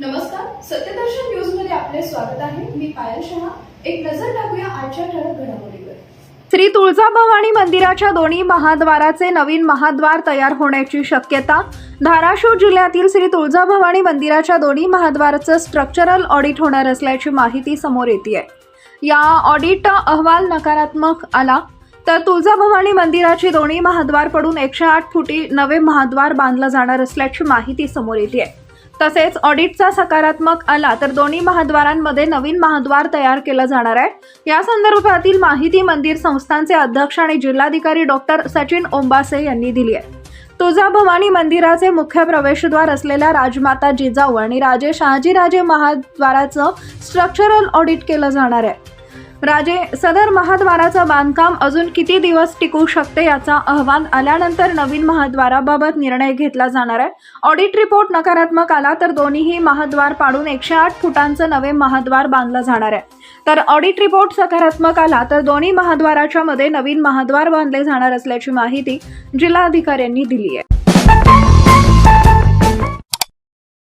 नमस्कार सत्यदर्शन न्यूजमध्ये आपले स्वागत आहे. मी पायल शहा. एक नजर टाकूया आजच्या ठळक घडामोडीवर. श्री तुळजाभवानी मंदिराच्या दोन्ही महाद्वाराचे नवीन महाद्वार तयार होण्याची शक्यता धाराशिव जिल्ह्यातील श्री तुळजाभवानी मंदिराच्या दोन्ही महाद्वाराचं स्ट्रक्चरल ऑडिट होणार असल्याची माहिती समोर येते आहे या ऑडिट अहवाल नकारात्मक आला तर तुळजाभवानी मंदिराची दोन्ही महाद्वार पडून एकशे आठ फुटी नवे महाद्वार बांधलं जाणार असल्याची माहिती समोर येते आहे तसेच ऑडिटचा सकारात्मक आला तर दोन्ही महाद्वारांमध्ये नवीन महाद्वार तयार केलं जाणार आहे. या संदर्भातील माहिती मंदिर संस्थांचे अध्यक्ष आणि जिल्हाधिकारी डॉक्टर सचिन ओंबासे यांनी दिली आहे. तुळजाभवानी मंदिराचे मुख्य प्रवेशद्वार असलेल्या राजमाता जिजाऊ आणि राजे शहाजीराजे महाद्वाराचं स्ट्रक्चरल ऑडिट केलं जाणार आहे. राजे सदर महाद्वाराचं बांधकाम अजून किती दिवस टिकू शकते याचा अहवाल आल्यानंतर नवीन महाद्वाराबाबत निर्णय घेतला जाणार आहे. ऑडिट रिपोर्ट नकारात्मक आला तर दोन्हीही महाद्वार पाडून एकशे आठ फुटांचं नवे महाद्वार बांधलं जाणार आहे. तर ऑडिट रिपोर्ट सकारात्मक आला तर दोन्ही महाद्वाराच्या मध्ये नवीन महाद्वार बांधले जाणार असल्याची माहिती जिल्हाधिकाऱ्यांनी दिली आहे.